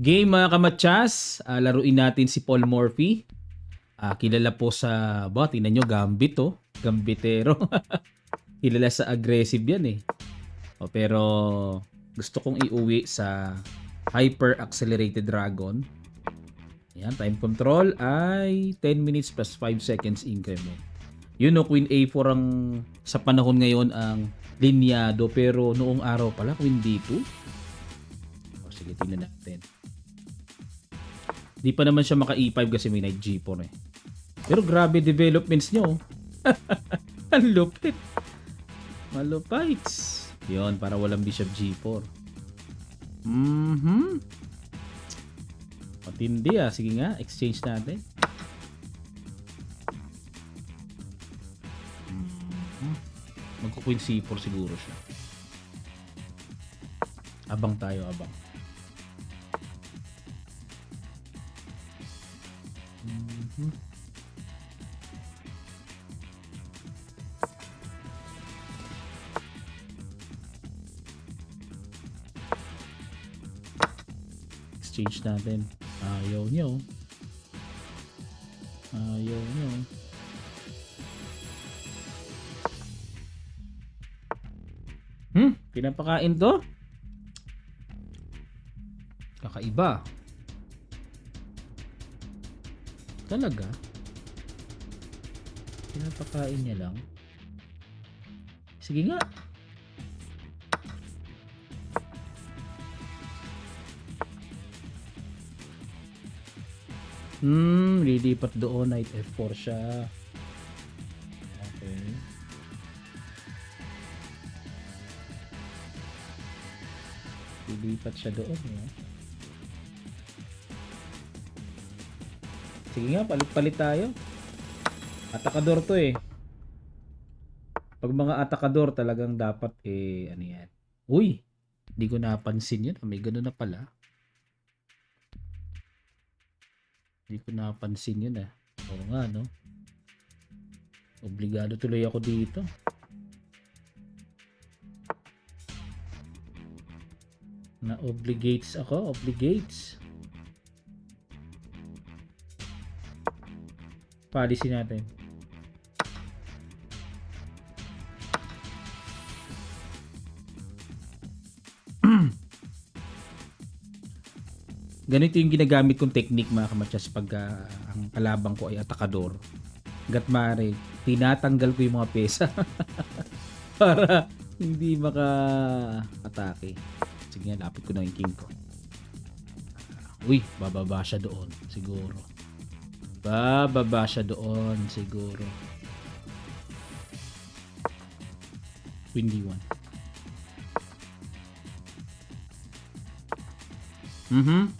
Game mga kamatsas, Ah, laruin natin si Paul Morphy. Ah, kilala po sa, ba, tingnan nyo, Gambit oh. Gambitero. kilala sa aggressive yan eh. O, pero gusto kong iuwi sa Hyper Accelerated Dragon. Yan, time control ay 10 minutes plus 5 seconds increment. Yun no, Queen A4 ang sa panahon ngayon ang linyado pero noong araw pala Queen D2. O, sige, tingnan natin. Di pa naman siya maka E5 kasi may Knight G4 eh. Pero grabe developments niyo. oh. ang lupit. Malupites. Yun, para walang Bishop G4. Mhm. Matindi ah. Sige nga, exchange natin. Mhm. Magko-queen C4 siguro siya. Abang tayo, abang. Mhm. Exchange natin. Ayaw nyo. Ayaw nyo. Hmm? Pinapakain to? Kakaiba. Talaga? Pinapakain niya lang? Sige nga. Hmm, lilipat doon. Knight F4 siya. Okay. Lilipat siya doon. Eh. Sige nga, palit-palit tayo. Atakador to eh. Pag mga atakador talagang dapat eh, ano yan. Uy, hindi ko napansin yun. May ganun na pala. Hindi ko napansin yun ah. Oo nga, no? Obligado tuloy ako dito. Na obligates ako, obligates. Policy natin. Ganito yung ginagamit kong technique mga kamatsas pag ah, ang kalabang ko ay atakador. Gat mare, tinatanggal ko yung mga pesa para hindi maka-atake. Sige lapit ko na yung king ko. Uy, bababa siya doon, siguro. Bababa siya doon, siguro. Windy one. Mhm.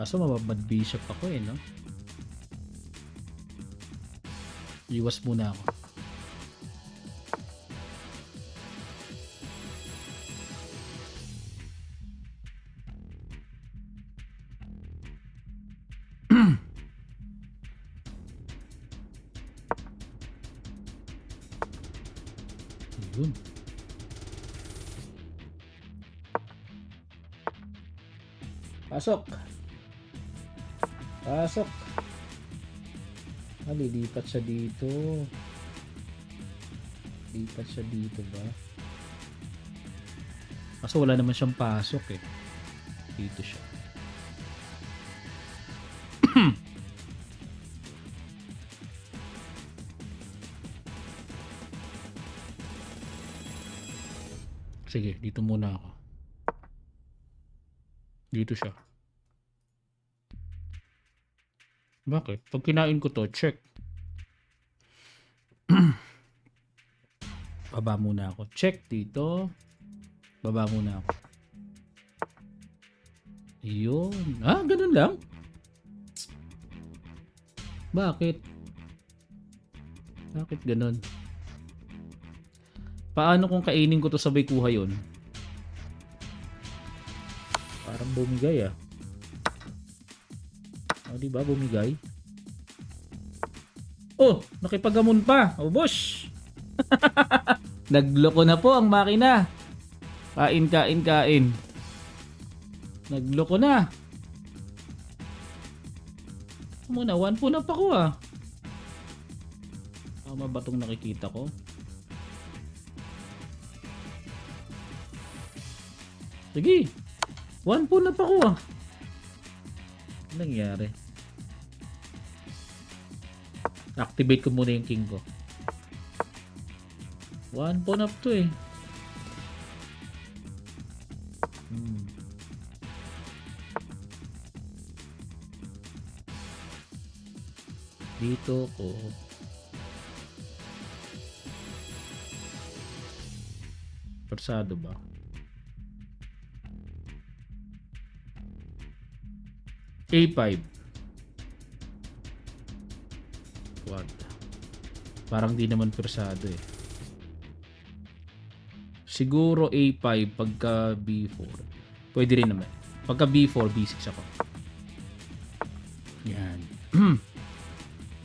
Kaso mababad bishop ako eh, no? Iwas muna ako. Pasok. Pasok. Ah, siya dito. Lipat siya dito ba? Kaso wala naman siyang pasok eh. Dito siya. Sige, dito muna ako. Dito siya. Bakit? Pag kinain ko to, check. Baba muna ako. Check dito. Baba muna ako. Yun. Ah, ganun lang? Bakit? Bakit ganun? Paano kung kainin ko to sabay kuha yun? Parang bumigay ah. O, di ba bumigay? Oh, nakipagamon pa. Oh, boss. Nagloko na po ang makina. Kain, kain, kain. Nagloko na. Muna, one po na pa ko ah. Tama ba itong nakikita ko? Sige. One po na pa ko ah. Anong nangyari? Activate ko muna yung king ko. One pawn up to eh. Hmm. Dito ko. Persado ba? A5. Quad. Parang di naman persado eh. Siguro A5 pagka B4. Pwede rin naman. Pagka B4, B6 ako. Yan.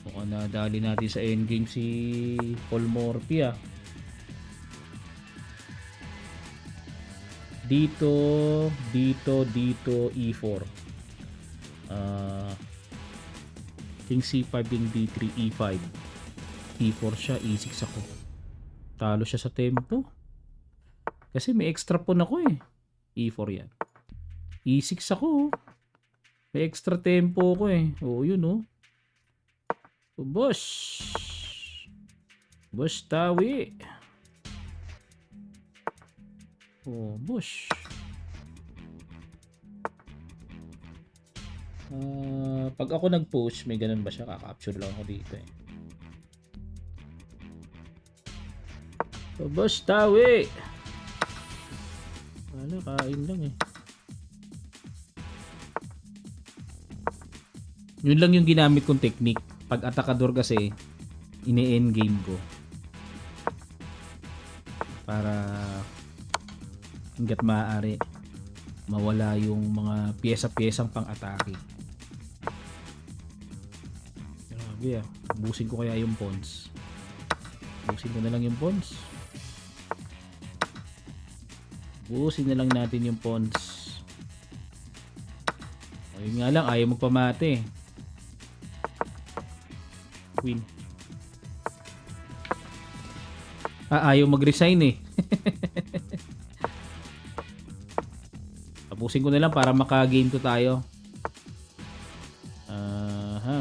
Mukhang nadali natin sa endgame si Paul Morphy ah. Dito, dito, dito, E4. Ah, King C5, King D3, E5. E4 siya, E6 ako. Talo siya sa tempo. Kasi may extra pawn ako eh. E4 yan. E6 ako. May extra tempo ko eh. Oo, yun oh. Oh, boss. Boss tawi. Oh, boss. Ah, pag ako nag-push, may ganun ba siya? Kakapture lang ako dito eh. Oh, boss tawi. Wala, kain lang eh. Yun lang yung ginamit kong technique. Pag atakador kasi, ini-endgame ko. Para hanggat maaari mawala yung mga pyesa-pyesang pang-atake. Ah. Busin ko kaya yung pawns. Busin ko na lang yung pawns. Buusin na lang natin yung pawns. Ayun nga lang, ayaw magpamate. Queen. Ah, ayaw mag-resign eh. Tapusin ko na lang para maka-gain ko tayo.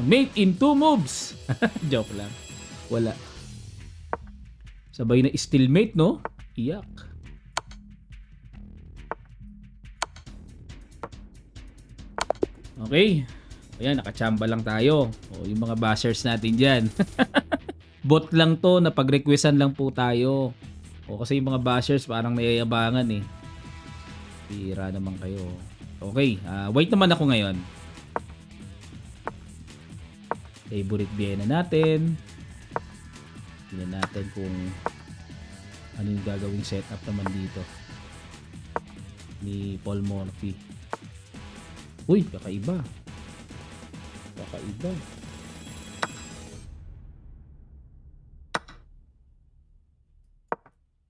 Mate in two moves! Joke lang. Wala. Sabay na stillmate, no? Iyak. Okay. Ayan, nakachamba lang tayo. O, yung mga bashers natin dyan. Bot lang to, napag-requestan lang po tayo. O, kasi yung mga bashers parang nayayabangan eh. Pira naman kayo. Okay, ah, wait naman ako ngayon. Favorite Vienna natin. Tingnan natin kung ano yung gagawing setup naman dito ni Paul Morphy. Uy, kakaiba. Kakaiba.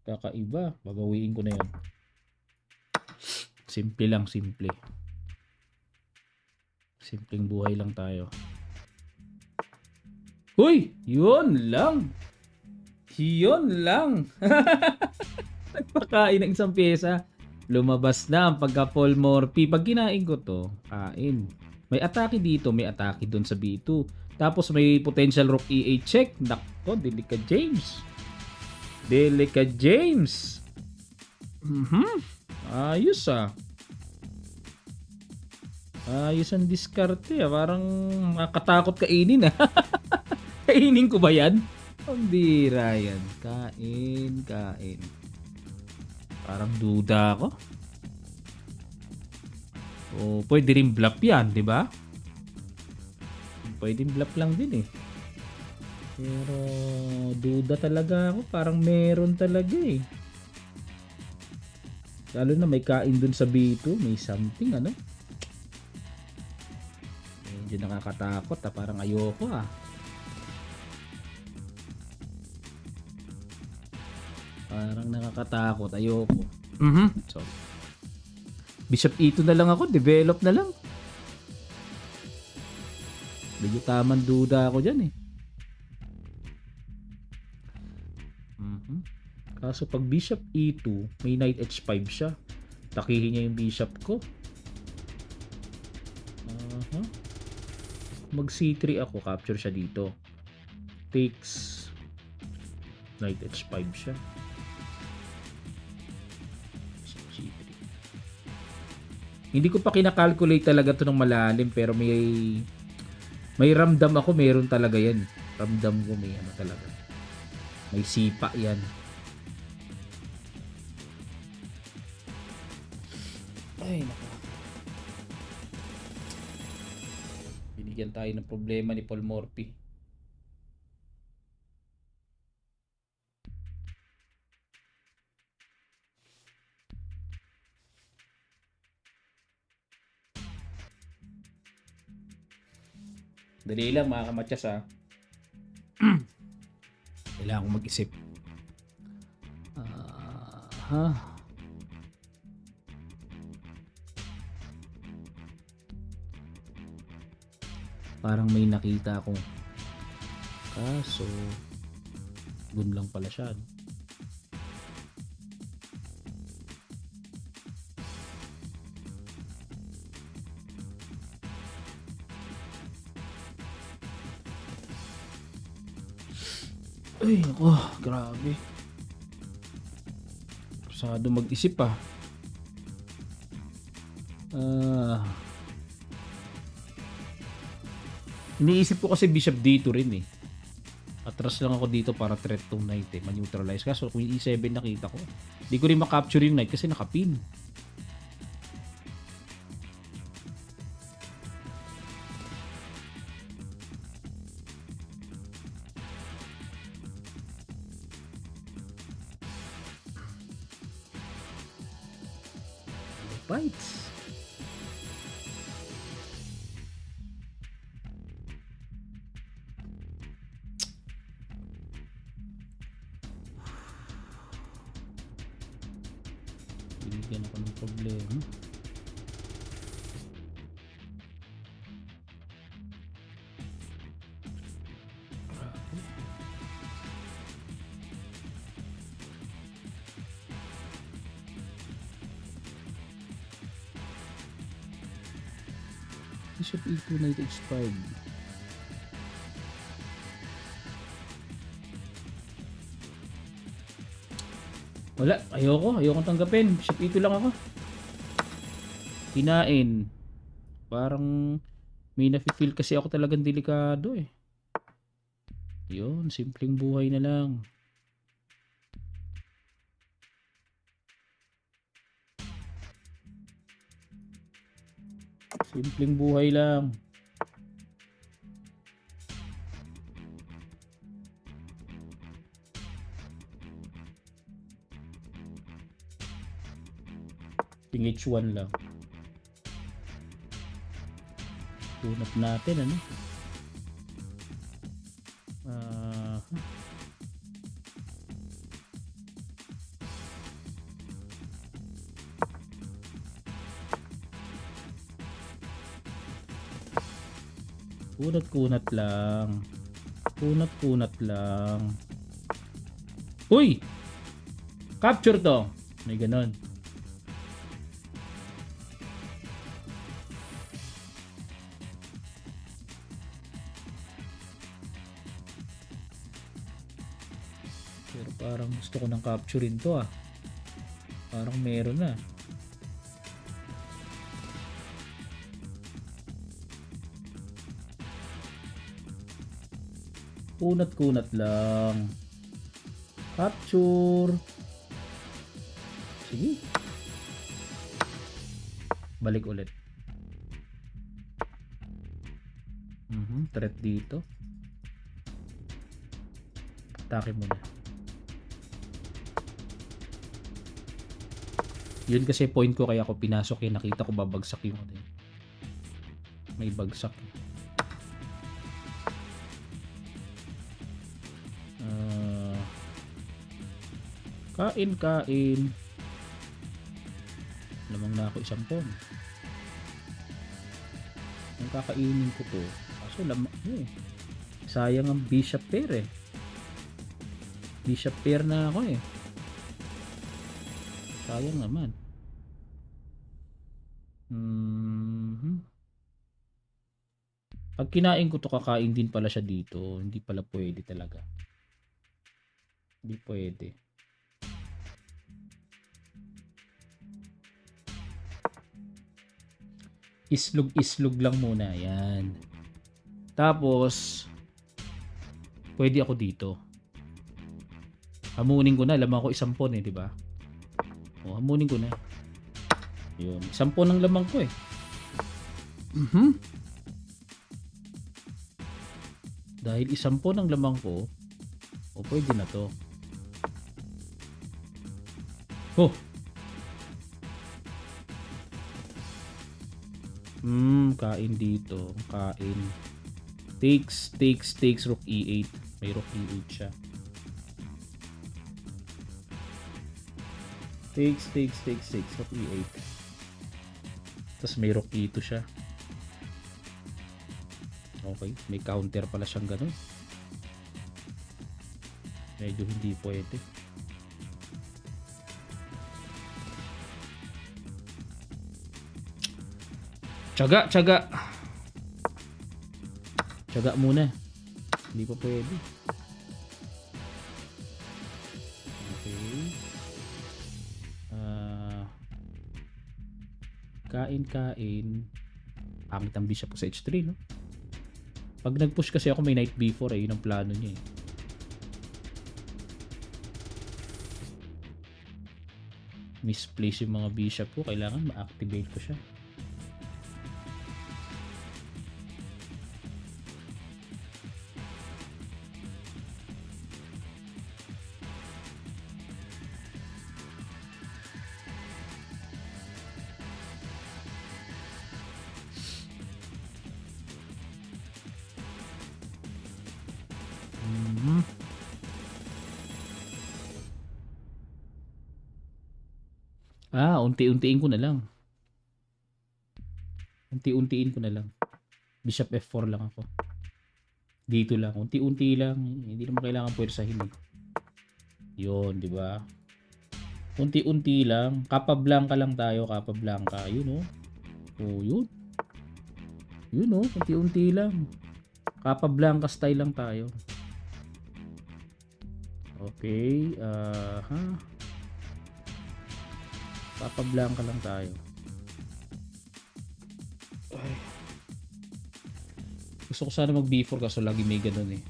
Kakaiba. Babawiin ko na yun. Simple lang, simple. Simpleng buhay lang tayo. Uy! Yun lang! Yun lang! Nagpakain ng isang pyesa. Lumabas na ang pagka Paul Morphy. Pag kinain ko to, kain. May atake dito, may atake doon sa B2. Tapos may potential rook E8 check. Nako, Delica James. Delica James. Mhm. Ayos ah. Ayos ang diskarte ah. Parang makatakot kainin ah. Kainin ko ba yan? Ang yan. Kain, kain. Parang duda ako. O, pwede rin bluff yan, di ba? Pwede bluff lang din eh. Pero, duda talaga ako. Parang meron talaga eh. Lalo na may kain dun sa B2. May something, ano? Medyo nakakatakot ah. Parang ayoko ah. Parang nakakatakot. Ayoko. Mhm. Sorry. Bishop E2 na lang ako. Develop na lang. Medyo tamang duda ako dyan eh. Mhm. Kaso pag Bishop E2, may Knight H5 siya. Takihin niya yung Bishop ko. Aha. Mag C3 ako, capture siya dito. Takes Knight H5 siya. Hindi ko pa kinakalculate talaga to ng malalim pero may may ramdam ako meron talaga yan. Ramdam ko may ano talaga. May sipa yan. Ay, naka. Binigyan tayo ng problema ni Paul Morphy. Dali lang mga kamatsas ha. Kailangan kong mag-isip. Ah, ha? Parang may nakita akong kaso dun lang pala siya. no? Ay, nako, grabe. Masyado mag-isip ah. Ah. Iniisip ko kasi Bishop dito rin eh. Atras lang ako dito para threat tong knight eh. Ma-neutralize. Kaso kung yung E7 nakita ko. Hindi ko rin makapture yung knight kasi nakapin. Bishop E2 Knight H5. Wala, ayoko, ayoko tanggapin. Bishop E2 lang ako. Kinain. Parang may nafe-feel kasi ako talagang delikado eh. Yun, simpleng buhay na lang. Simpleng buhay lang. Ting H1 lang. Tunap natin ano. Kunat-kunat lang. Kunat-kunat lang. Uy! Capture to. May ganon. Pero parang gusto ko nang capturein to ah. Parang meron na. Kunat-kunat lang. Capture. Sige. Balik ulit. Mhm, threat dito. Atake muna. Yun kasi point ko kaya ako pinasok yung nakita ko babagsak yung ano yun. May bagsak. eh. Kain, kain. Lamang na ako isang pon. Ang kakainin ko to. Kaso lamang, eh. Sayang ang bishop pair eh. Bishop pair na ako eh. Sayang naman. Mhm. Pag kinain ko to, kakain din pala siya dito. Hindi pala pwede talaga. Hindi pwede. Islog-islog lang muna. Yan. Tapos, pwede ako dito. Hamunin ko na. Lamang ko isang pon eh, di ba? O, hamunin ko na. Yun. Isang pon ang lamang ko eh. Mhm. Dahil isang pon ang lamang ko, o pwede na to. Oh! Hmm, kain dito. Kain. Takes, takes, takes rook e8. May rook e8 siya. Takes, takes, takes, takes. Rook e8. Tapos may rook e2 siya. Okay. May counter pala siyang ganun. Medyo hindi pwede. Tsaga, tsaga. Tsaga muna. Hindi pa pwede. Okay. Ah. kain, kain. Pangit ang bishop ko sa h3, no? Pag nag-push kasi ako may knight b4 eh, yun ang plano niya eh. Misplace yung mga bishop ko, kailangan ma-activate ko siya. Unti-untiin ko na lang. Unti-untiin ko na lang. Bishop F4 lang ako. Dito lang, unti-unti lang. Hindi naman kailangan pwersahin eh. Yun, di ba? Unti-unti lang. Kapablanka lang tayo, kapablanka. Yun oh. Oh, yun. Yun oh, unti-unti lang. Kapablanka style lang tayo. Okay, ah, ha. Papablanka lang tayo. Ay. Gusto ko sana mag B4 kaso lagi may ganun eh.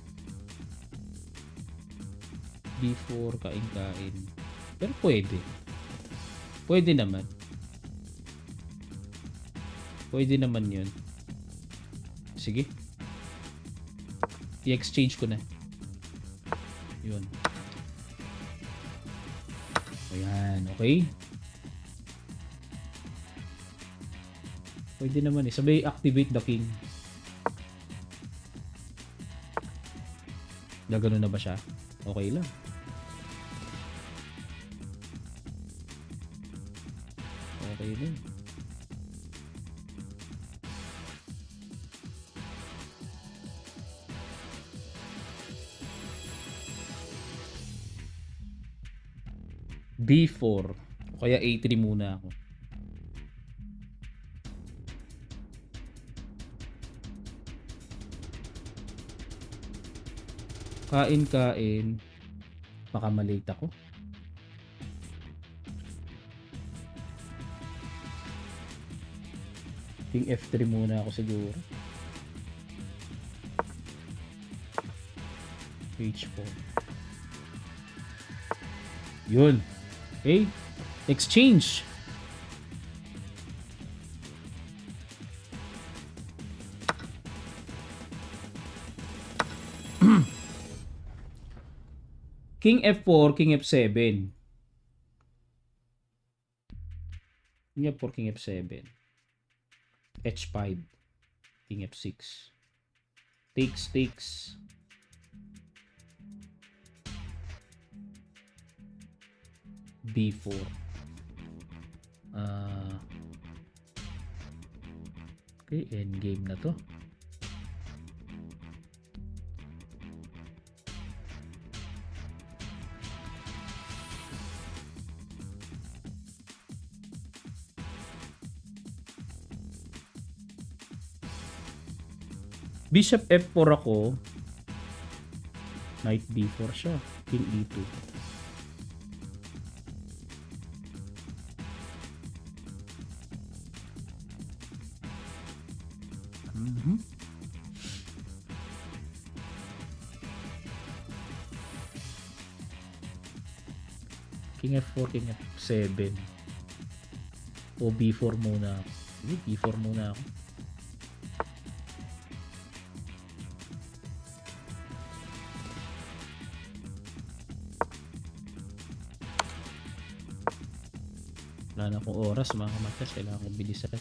B4, kain-kain. Pero pwede. Pwede naman. Pwede naman yun. Sige. I-exchange ko na. Yun. Ayan, okay. Pwede naman eh. Sabay activate the king. Gagano na ba siya? Okay lang. Okay na yun. B4. O kaya A3 muna ako. Kain-kain. Baka malate ako. King F3 muna ako siguro. H4. Yun. Okay. Exchange. King F4, King F7. King F4, King F7. H5. King F6. Takes, takes. B4. Ah. okay, endgame na to. Bishop F4 ako. Knight B4 siya. King E E2. Mhm. King F4, King F7. O B4 muna ako. Sige, B4 muna ako. Wala na akong oras mga kamatas. Kailangan kong bilisan.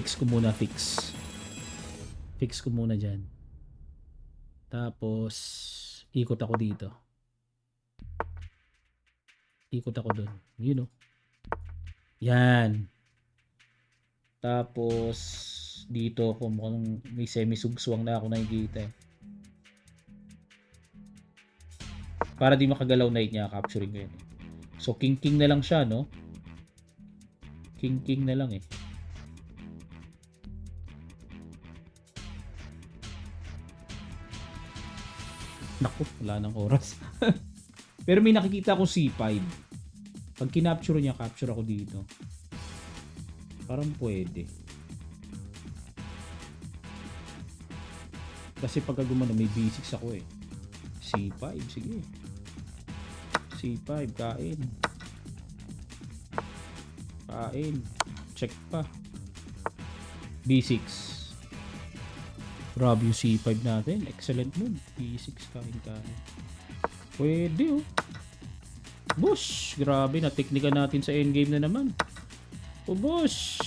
Fix ko muna, fix. Fix ko muna dyan. Tapos, ikot ako dito. Ikot ako dun. Yun o. Yan. Tapos, dito ako mukhang may semi-sugswang na ako nakikita eh. Para di makagalaw night niya, capturing ko yun. eh. So, king-king na lang siya, no? King-king na lang eh. Naku, wala nang oras. Pero may nakikita ko C5. Pag kinapture niya, capture ako dito. Parang pwede. Kasi pagka gumano, may B6 ako eh. C5, sige. C5, kain. Kain. Check pa. B6. Grabe yung C5 natin. Excellent move. B6 kain kain. Pwede oh. Bush! Grabe, na-teknika natin sa endgame na naman. Oh, bush!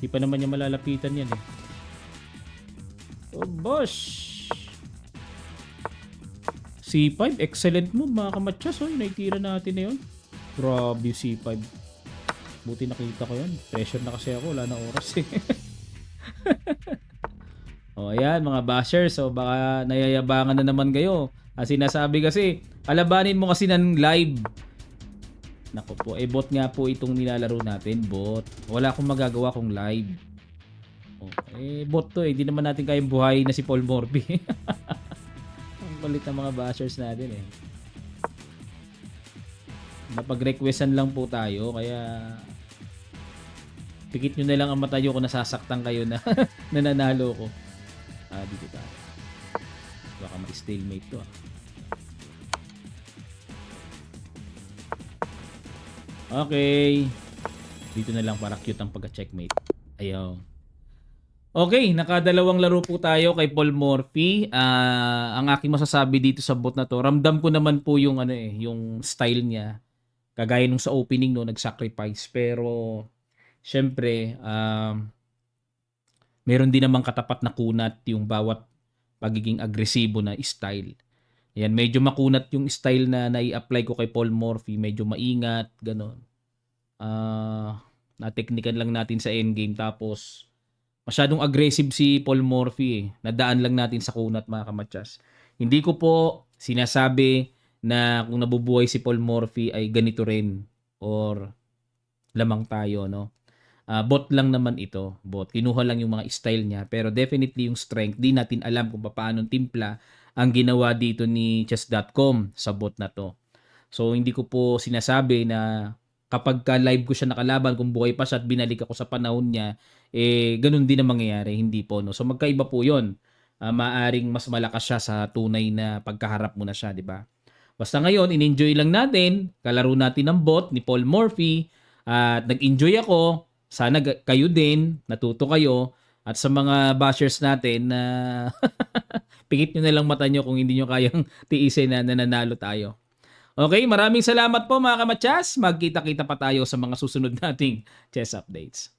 Di pa naman niya malalapitan yan eh. Oh, bush! C5, excellent move mga kamatsas. Oh, naitira natin na yun. Grabe yung C5. Buti nakita ko yun. Pressure na kasi ako. Wala na oras eh. O ayan mga bashers, so baka nayayabangan na naman kayo. Ang sinasabi kasi, alabanin mo kasi ng live. Nako po, eh bot nga po itong nilalaro natin, bot. Wala akong magagawa kung live. O, eh bot to eh, di naman natin kayang buhay na si Paul Morby. Ang kulit ng mga bashers natin eh. Napag-requestan lang po tayo, kaya pikit nyo na lang ang mata nyo kung nasasaktan kayo na nananalo ko. Ah, dito tayo. Baka ma-stalemate to ah. Okay. Dito na lang para cute ang pagka-checkmate. Ayaw. Okay, nakadalawang laro po tayo kay Paul Morphy. Ah, ang aking masasabi dito sa bot na to, ramdam ko naman po yung ano eh, yung style niya. Kagaya nung sa opening no, nag-sacrifice pero syempre um meron din namang katapat na kunat yung bawat pagiging agresibo na style. Yan, medyo makunat yung style na nai-apply ko kay Paul Morphy, medyo maingat, ganon. Ah, na-teknikan lang natin sa endgame tapos masyadong aggressive si Paul Morphy eh. Nadaan lang natin sa kunat mga kamatsas. Hindi ko po sinasabi na kung nabubuhay si Paul Morphy ay ganito rin or lamang tayo, no? Ah, bot lang naman ito, bot. Kinuha lang yung mga style niya, pero definitely yung strength, di natin alam kung paano timpla ang ginawa dito ni chess.com sa bot na to. So hindi ko po sinasabi na kapag ka live ko siya nakalaban, kung buhay pa siya at binalik ako sa panahon niya, eh ganun din ang mangyayari, hindi po no. So magkaiba po 'yon. Ah, maaring mas malakas siya sa tunay na pagkaharap mo na siya, di ba? Basta ngayon, in-enjoy lang natin, kalaro natin ng bot ni Paul Morphy, at nag-enjoy ako. Sana kayo din, natuto kayo. At sa mga bashers natin na pikit nyo na lang mata nyo kung hindi nyo kayang tiisin na nananalo tayo. Okay, maraming salamat po mga kamatsas. Magkita-kita pa tayo sa mga susunod nating chess updates.